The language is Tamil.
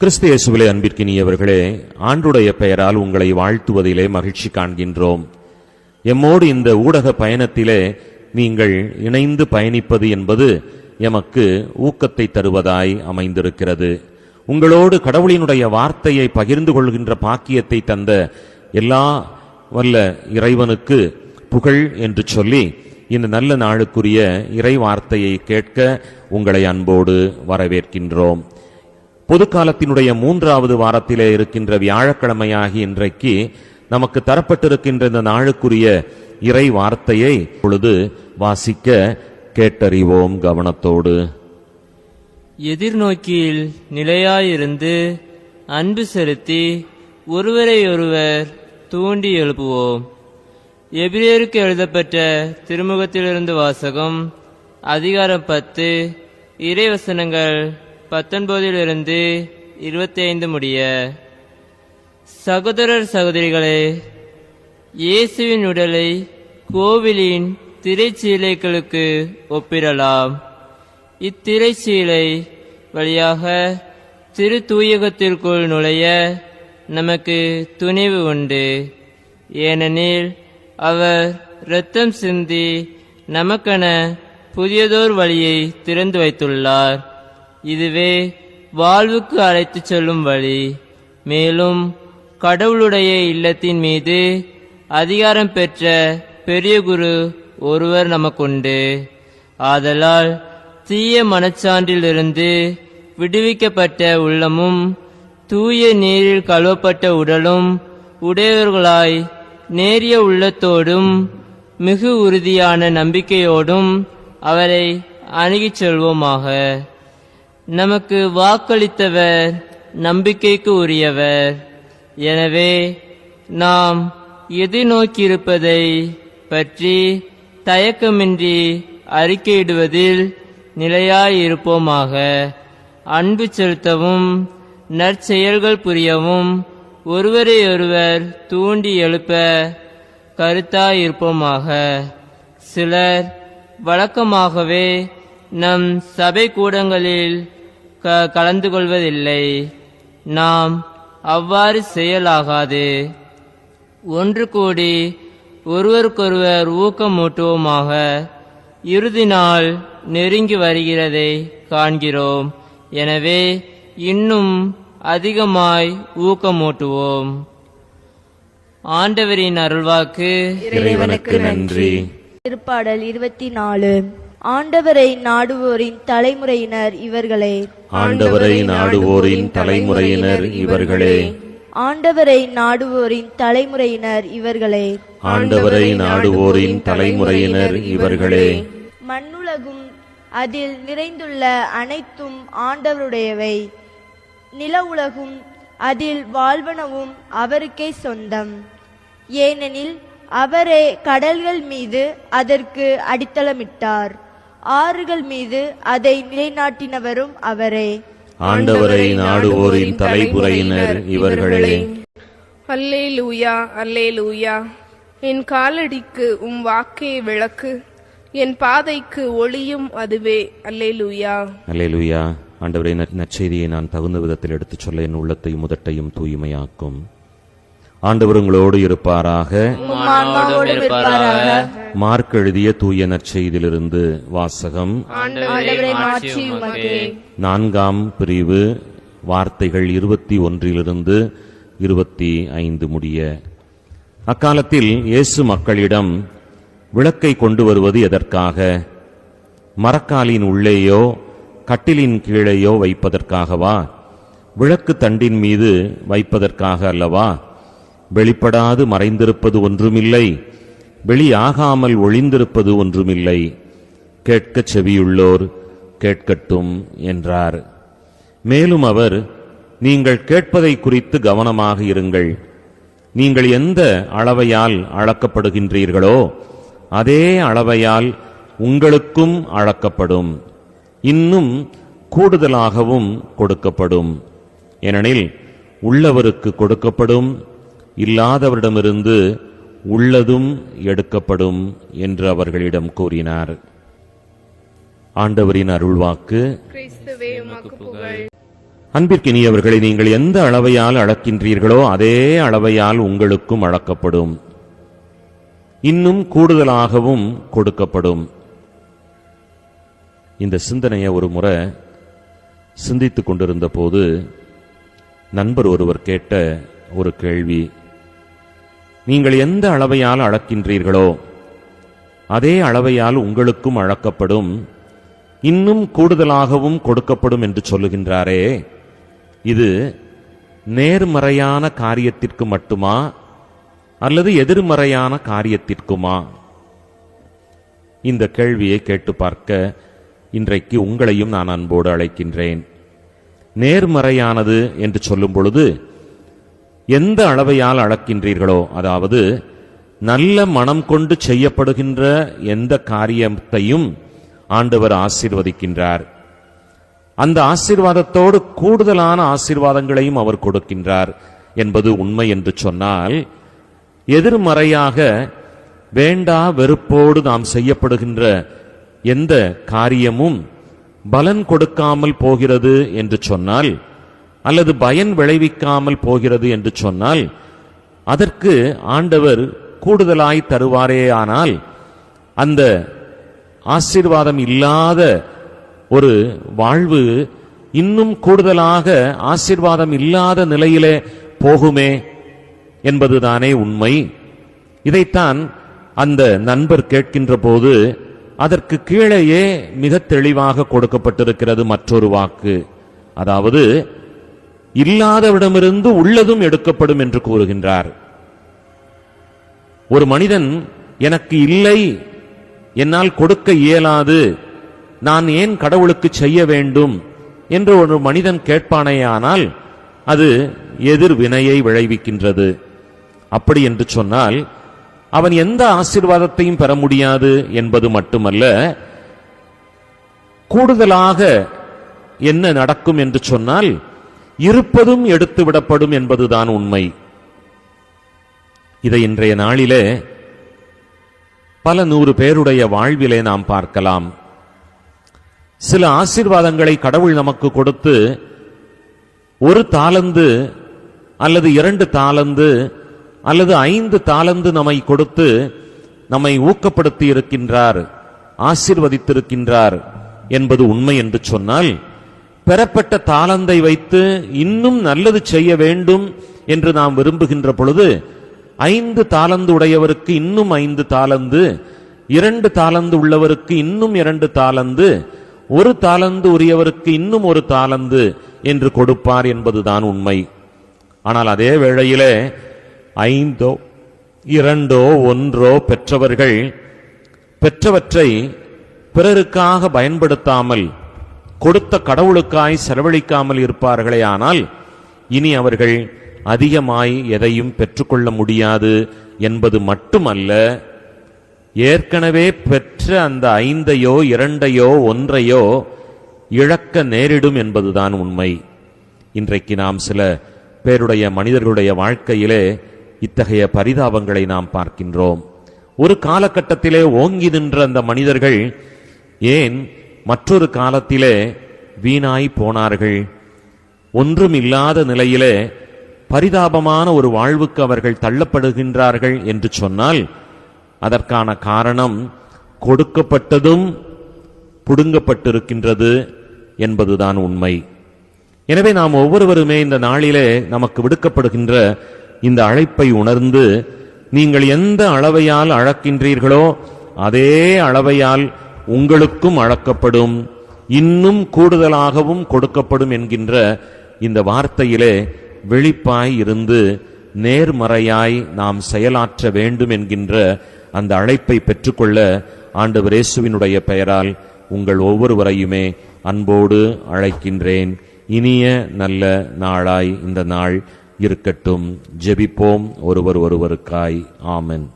கிறிஸ்து இயேசுவிலே அன்பிற்கினியவர்களே ஆண்டுடைய பெயரால் உங்களை வாழ்த்துவதிலே மகிழ்ச்சி காண்கின்றோம். எம்மோடு இந்த ஊடக பயணத்திலே நீங்கள் இணைந்து பயணிப்பது என்பது எமக்கு ஊக்கத்தை தருவதாய் அமைந்திருக்கிறது. உங்களோடு கடவுளினுடைய வார்த்தையை பகிர்ந்து கொள்கின்ற பாக்கியத்தை தந்த எல்லா வல்ல இறைவனுக்கு புகழ் என்று சொல்லி இந்த நல்ல நாளுக்குரிய இறை வார்த்தையை கேட்க உங்களை அன்போடு வரவேற்கின்றோம். பொதுக்காலத்தினுடைய மூன்றாவது வாரத்திலே இருக்கின்ற வியாழக்கிழமையாகி இன்றைக்கு நமக்கு தரப்பட்டிருக்கின்ற இந்த நாளுக்குரிய இறை வார்த்தையை பொழுது வாசிக்க கேட்டறிவோம் கவனத்தோடு. எதிர்நோக்கியில் நிலையாயிருந்து அன்பு செலுத்தி ஒருவரையொருவர் தூண்டி எழுப்புவோம். எபிரேருக்கு எழுதப்பட்ட திருமுகத்திலிருந்து வாசகம் அதிகாரம் பத்து இறைவசனங்கள் பத்தொன்பதிலிருந்து இருபத்தி ஐந்து முடிய. சகோதரர் சகோதரிகளே இயேசுவின் உடலை கோவிலின் திரைச்சீலைகளுக்கு ஒப்பிடலாம். இத்திரைச்சீலை வழியாக திரு தூயகத்திற்குள் நுழைய நமக்கு துணிவு உண்டு. ஏனெனில் அவர் இரத்தம் சிந்தி நமக்கென புதியதோர் வழியை திறந்து வைத்துள்ளார். இதுவே வாழ்வுக்கு அழைத்துச் செல்லும் வழி. மேலும் கடவுளுடைய இல்லத்தின் மீது அதிகாரம் பெற்ற பெரிய குரு ஒருவர் நமக்குண்டு. ஆதலால் தீய மனச்சான்றிலிருந்து விடுவிக்கப்பட்ட உள்ளமும் தூய நீரில் கழுவப்பட்ட உடலும் உடையவர்களாய் நேரிய உள்ளத்தோடும் மிகு உறுதியான நம்பிக்கையோடும் அவரை அணுகிச் செல்வோமாக. நமக்கு வாக்களித்தவர் நம்பிக்கைக்கு உரியவர். எனவே நாம் எதிர்நோக்கியிருப்பதை பற்றி தயக்கமின்றி அறிக்கையிடுவதில் நிலையாயிருப்போமாக. அன்பு செலுத்தவும் நற்செயல்கள் புரியவும் ஒருவரையொருவர் தூண்டி எழுப்ப கருத்தாயிருப்போமாக. சிலர் வழக்கமாகவே நம் சபை கூடங்களில் கலந்து கொள்வதில்லை நாம் அவ்வாறு செயலாகாது. ஒன்று கூடி ஒருவருக்கொருவர் ஊக்கமூட்டுவோமாக. இறுதி நாள் நெருங்கி வருகிறதை காண்கிறோம். எனவே இன்னும் அதிகமாய் ஊக்கமூட்டுவோம். ஆண்டவரின் அருள்வாக்கு. இறைவனுக்கு நன்றி. திருப்பாடல் இருபத்தி நாலு. ஆண்டவரை நாடுவோரின் தலைமுறையினர் இவர்களே. ஆண்டவரை நாடுவோரின் தலைமுறையினர் இவர்களே. ஆண்டவரை நாடுவோரின் தலைமுறையினர் இவர்களே. ஆண்டவரை நாடுவோரின் தலைமுறையினர் இவர்களே. மண்ணுலகும் அதில் நிறைந்துள்ள அனைத்தும் ஆண்டவருடையவை. நில உலகும் அதில் வாழ்வனவும் அவருக்கே சொந்தம். ஏனெனில் அவரே கடல்கள் மீது அதற்கு அடித்தளமிட்டார். ஆறுகள் மீது அதை நிலைநாட்டினவரும் அவரே. ஆண்டவரை நாடுவோரின் தலைமுறையினர் இவர்களே. அல்லேலூயா அல்லேலூயா. என் காலடிக்கு உம் வாக்கே விளக்கு. என் பாதைக்கு ஒளியும் அதுவே. அல்லேலூயா. அல்லேலூயா. ஆண்டவரை நற்செய்தியை நான் தகுந்த விதத்தில் எடுத்துச் சொல்ல என் உள்ளத்தையும் முதட்டையும் தூய்மையாக்கும். ஆண்டவர் உங்களோடு இருப்பாராக. மார்க் எழுதிய தூய நற்செய்தியிலிருந்து வாசகம். நான்காம் பிரிவு வார்த்தைகள் இருபத்தி ஒன்றிலிருந்து இருபத்தி ஐந்து முடிய. அக்காலத்தில் இயேசு மக்களிடம் விளக்கை கொண்டு வருவது எதற்காக? மரக்காலின் உள்ளேயோ கட்டிலின் கீழேயோ வைப்பதற்காகவா? விளக்கு தண்டின் மீது வைப்பதற்காக அல்லவா? வெளிப்படாது மறைந்திருப்பது ஒன்றுமில்லை. வெளியாகாமல் ஒளிந்திருப்பது ஒன்றுமில்லை. கேட்கச் செவியுள்ளோர் கேட்கட்டும் என்றார். மேலும் அவர் நீங்கள் கேட்பதை குறித்து கவனமாக இருங்கள். நீங்கள் எந்த அளவையால் அளக்கப்படுகின்றீர்களோ அதே அளவையால் உங்களுக்கும் அளக்கப்படும். இன்னும் கூடுதலாகவும் கொடுக்கப்படும். ஏனெனில் உள்ளவருக்கு கொடுக்கப்படும் இல்லாதவரிடமிருந்து உள்ளதும் எடுக்கப்படும் என்று அவர்களிடம் கூறினார். ஆண்டவரின் அருள்வாக்கு. அன்பிற்கினியவர்களை நீங்கள் எந்த அளவையால் அளக்கின்றீர்களோ அதே அளவையால் உங்களுக்கும் அளக்கப்படும். இன்னும் கூடுதலாகவும் கொடுக்கப்படும். இந்த சிந்தனையை ஒரு முறை சிந்தித்துக் கொண்டிருந்த போது நண்பர் ஒருவர் கேட்ட ஒரு கேள்வி. நீங்கள் எந்த அளவையால் அளக்கின்றீர்களோ அதே அளவையால் உங்களுக்கும் அளக்கப்படும் இன்னும் கூடுதலாகவும் கொடுக்கப்படும் என்று சொல்லுகின்றாரே. இது நேர்மறையான காரியத்திற்கு மட்டுமா அல்லது எதிர்மறையான காரியத்திற்குமா? இந்த கேள்வியை கேட்டு பார்க்க இன்றைக்கு உங்களையும் நான் அன்போடு அழைக்கின்றேன். நேர்மறையானது என்று சொல்லும் பொழுது எந்த அளவையால் அளக்கின்றீர்களோ அதாவது நல்ல மனம் கொண்டு செய்யப்படுகின்ற எந்த காரியத்தையும் ஆண்டவர் ஆசீர்வதிக்கின்றார். அந்த ஆசீர்வாதத்தோடு கூடுதலான ஆசீர்வாதங்களையும் அவர் கொடுக்கின்றார் என்பது உண்மை என்று சொன்னால் எதிர்மறையாக வேண்டா வெறுப்போடு நாம் செய்யப்படுகின்ற எந்த காரியமும் பலன் கொடுக்காமல் போகிறது என்று சொன்னால் அல்லது பயன் விளைவிக்காமல் போகிறது என்று சொன்னால் அதற்கு ஆண்டவர் கூடுதலாய் தருவாரேயானால் அந்த ஆசீர்வாதம் இல்லாத ஒரு வாழ்வு இன்னும் கூடுதலாக ஆசீர்வாதம் இல்லாத நிலையிலே போகுமே என்பதுதானே உண்மை. இதைத்தான் அந்த நண்பர் கேட்கின்ற போது அதற்கு கீழேயே மிக தெளிவாக கொடுக்கப்பட்டிருக்கிறது மற்றொரு வாக்கு. அதாவது இல்லாதவிடமிருந்து உள்ளதும் எடுக்கப்படும் என்று கூறுகின்றார். ஒரு மனிதன் எனக்கு இல்லை என்னால் கொடுக்க இயலாது நான் ஏன் கடவுளுக்கு செய்ய வேண்டும்? என்று ஒரு மனிதன் கேட்பானேயானால் அது எதிர் வினையை விளைவிக்கின்றது. அப்படி என்று சொன்னால் அவன் எந்த ஆசீர்வாதத்தையும் பெற முடியாது என்பது மட்டுமல்ல கூடுதலாக என்ன நடக்கும் என்று சொன்னால் இருப்பதும் எடுத்து விடப்படும் என்பதுதான் உண்மை. இதை இன்றைய நாளிலே பல நூறு பேருடைய வாழ்விலே நாம் பார்க்கலாம். சில ஆசீர்வாதங்களை கடவுள் நமக்கு கொடுத்து ஒரு தாளந்து அல்லது இரண்டு தாளந்து அல்லது ஐந்து தாளந்து நம்மை கொடுத்து நம்மை ஊக்கப்படுத்தி இருக்கின்றார் ஆசீர்வதித்திருக்கின்றார் என்பது உண்மை என்று சொன்னால் பெறப்பட்ட தாளந்தை வைத்து இன்னும் நல்லது செய்ய வேண்டும் என்று நாம் விரும்புகின்ற பொழுது ஐந்து தாளந்து உடையவருக்கு இன்னும் ஐந்து தாளந்து இரண்டு தாளந்து உள்ளவருக்கு இன்னும் இரண்டு தாளந்து ஒரு தாளந்து உரியவருக்கு இன்னும் ஒரு தாளந்து என்று கொடுப்பார் என்பதுதான் உண்மை. ஆனால் அதே வேளையிலே ஐந்தோ இரண்டோ ஒன்றோ பெற்றவர்கள் பெற்றவற்றை பிறருக்காக பயன்படுத்தாமல் கொடுத்த கடவுளுக்காய் செலவழிக்காமல் இருப்பார்களே ஆனால் இனி அவர்கள் அதிகமாய் எதையும் பெற்றுக்கொள்ள முடியாது என்பது மட்டுமல்ல ஏற்கனவே பெற்ற அந்த ஐந்தையோ இரண்டையோ ஒன்றையோ இழக்க நேரிடும் என்பதுதான் உண்மை. இன்றைக்கு நாம் சில பேருடைய மனிதர்களுடைய வாழ்க்கையிலே இத்தகைய பரிதாபங்களை நாம் பார்க்கின்றோம். ஒரு காலகட்டத்திலே ஓங்கி நின்ற அந்த மனிதர்கள் ஏன் மற்றொரு காலத்திலே வீணாய் போனார்கள். ஒன்றும் இல்லாத நிலையிலே பரிதாபமான ஒரு வாழ்வுக்கு அவர்கள் தள்ளப்படுகின்றார்கள் என்று சொன்னால் அதற்கான காரணம் கொடுக்கப்பட்டதும் புடுங்கப்பட்டிருக்கின்றது என்பதுதான் உண்மை. எனவே நாம் ஒவ்வொருவருமே இந்த நாளிலே நமக்கு விடுக்கப்படுகின்ற இந்த அழைப்பை உணர்ந்து நீங்கள் எந்த அளவையால் அழக்கின்றீர்களோ அதே அளவையால் உங்களுக்கும் அளக்கப்படும் இன்னும் கூடுதலாகவும் கொடுக்கப்படும் என்கின்ற இந்த வார்த்தையிலே வெளிப்பாய் இருந்து நேர்மறையாய் நாம் செயலாற்ற வேண்டும் என்கின்ற அந்த அழைப்பை பெற்றுக்கொள்ள ஆண்டவர் இயேசுவினுடைய பெயரால் உங்கள் ஒவ்வொருவரையுமே அன்போடு அழைக்கின்றேன். இனிய நல்ல நாளாய் இந்த நாள் இருக்கட்டும். ஜெபிப்போம். ஒருவர் ஒருவருக்காய். ஆமென்.